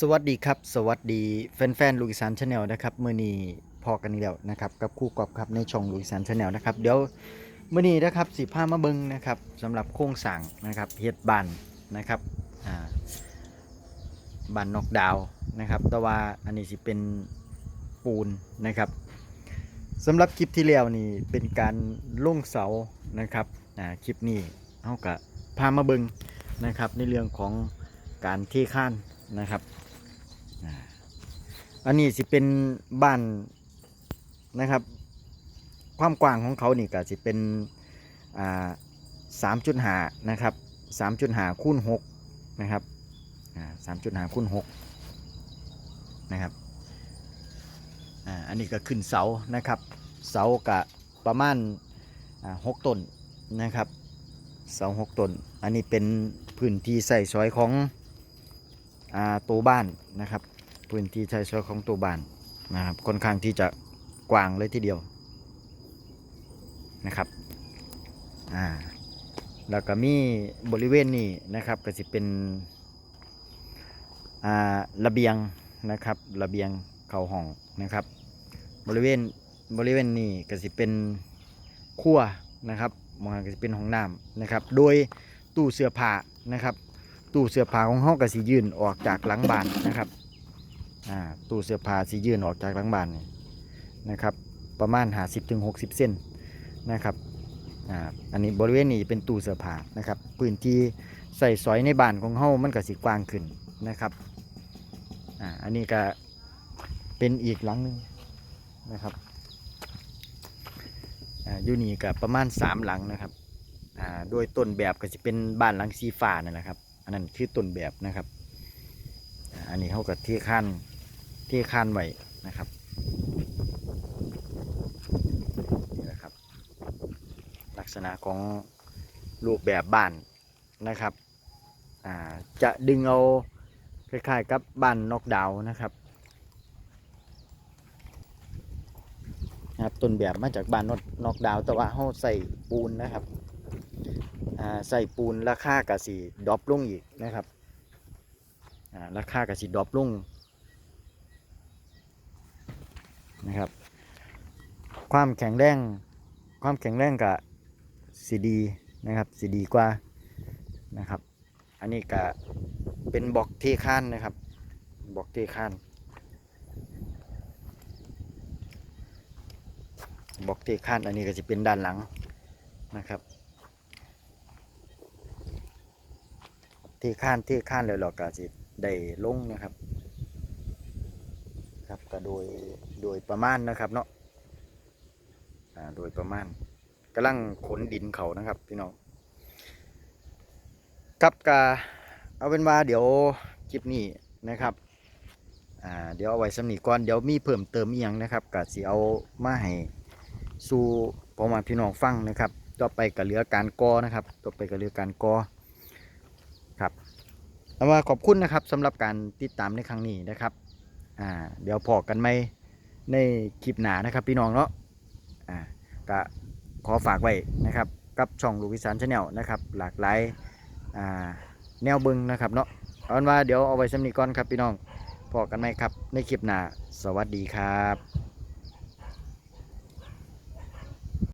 สวัสดีครับ สวัสดีแฟนๆลูกอีสานชาแนลนะครับเมื้อนี้พอกันอีกแล้วนะครับกับคู่กอบครับในช่องลูกอีสานชาแนลนะครับเดี๋ยวเมื้อนี้นะครับสิพามาเบิงนะครับสำหรับโครงสร้างนะครับเฮ็ดบ้านนะครับอ่าบ้านนอกดาวนะครับแต่ว่าอันนี้สิเป็นปูนนะครับสำหรับคลิปที่แล้วนี่เป็นการลงเสานะครับอ่าคลิปนี้เฮาก็พามาเบิงนะครับในเรื่องของการเทข้านนะครับ อันนี้สิเป็นบ้านนะครับ ความกว้างของเขานี่ก็สิเป็นอ่าสามจุดหานะครับสามจุดหาคูณหกนะครับสามจุดหาคูณหกนะครับอันนี้ก็ขึ้นเสานะครับ เสากะประมาณหกต้นนะครับเสาหกต้น อันนี้เป็นพื้นที่ใส่ซอยของ ตัวบ้านนะครับพื้นที่ใช้ซอยของตัวบ้านนะครับค่อนข้างที่จะกว้างเลยทีเดียวนะครับอ่าแล้วก็มีบริเวณนี้นะครับก็จะเป็นอ่าระเบียงนะครับระเบียงเข้าห้องนะครับ บริเวณบริเวณนี้ก็จะเป็นครัวนะครับมองก็จะเป็นห้องน้ำนะครับ โดยตู้เสื้อผ้านะครับ ตู้เสื้อผ้าของห้องก็สิยื่นออกจากหลังบ้านนะครับอ่าตู้เสื้อผ้าสิยื่นออกจากหลังบ้านนี่นะครับ ประมาณ50ถึง60 เซนนะครับอ่าอันนี้บริเวณนี้เป็นตู้เสื้อผ้านะครับพื้นที่ใส่สอยในบ้านของเฮามันก็สิกว้างขึ้นนะครับอ่าอันนี้ก็เป็นอีกหลังหนึงนะครับอยู่นี่ก็ประมาณ 3 หลังนะครับ โดยต้นแบบก็จะเป็นบ้านหลังสีฟ้านั่นแหละครับ นนั้นคือต้นแบบนะครับ อันนี้เขาก็เที่ขั้นที่ขั้นไว้นะครับนี่แหละครับ ลักษณะของรูปแบบบ้านนะครับจะดึงเอาคล้ายๆกับบ้านนกดาวนะครับนะครับต้นแบบมาจากบ้านนกนกดาวแต่ว่าเขาใส่ปูนนะครับ ใส่ปูนราคากะสีดรอปลงอีกนะครับอ่าราคากะสีดรอปลงนะครับ ความแข็งแรงความแข็งแรงกะสีดีนะครับสีดีกว่านะครับ อันนี้กะเป็นบล็อกเทคานนะครับบล็อกเทคานบล็อกเทคานอันนี้ก็จะเป็นด้านหลังนะครับ ที่ข้านที่ข้านแล้วเราก็สิได้ลงนะครับ ครับก็โดยโดยประมาณนะครับเนาะอ่าโดยประมาณกำลังขนดินเขานะครับพี่น้องครับกาเอาเป็นว่าเดี๋ยวคลิปนี้นะครับอ่าเดี๋ยวเอาไว้สำนีก่อนเดี๋ยวมีเพิ่มเติมอีกอย่างนะครับก็สิเอามาให้สู่พ่อมาพี่น้องฟังนะครับ ต่อไปก็เหลือการกอนะครับ ต่อไปก็เหลือการกอ เอาว่าขอบคุณนะครับสำหรับการติดตามในครั้งนี้นะครับอ่าเดี๋ยวพอกันไหมในคลิปหน้านะครับ พี่น้องเนาะอ่าก็ขอฝากไว้นะครับ กับช่องลูกอีสานชาแนลนะครับ หลากหลายอ่าแนวบิงนะครับเนาะเอาเป็นว่าเดี๋ยวเอาไว้สำนีก่อนครับพี่น้องพอกันไหมครับในคลิปหน้าสวัสดีครับ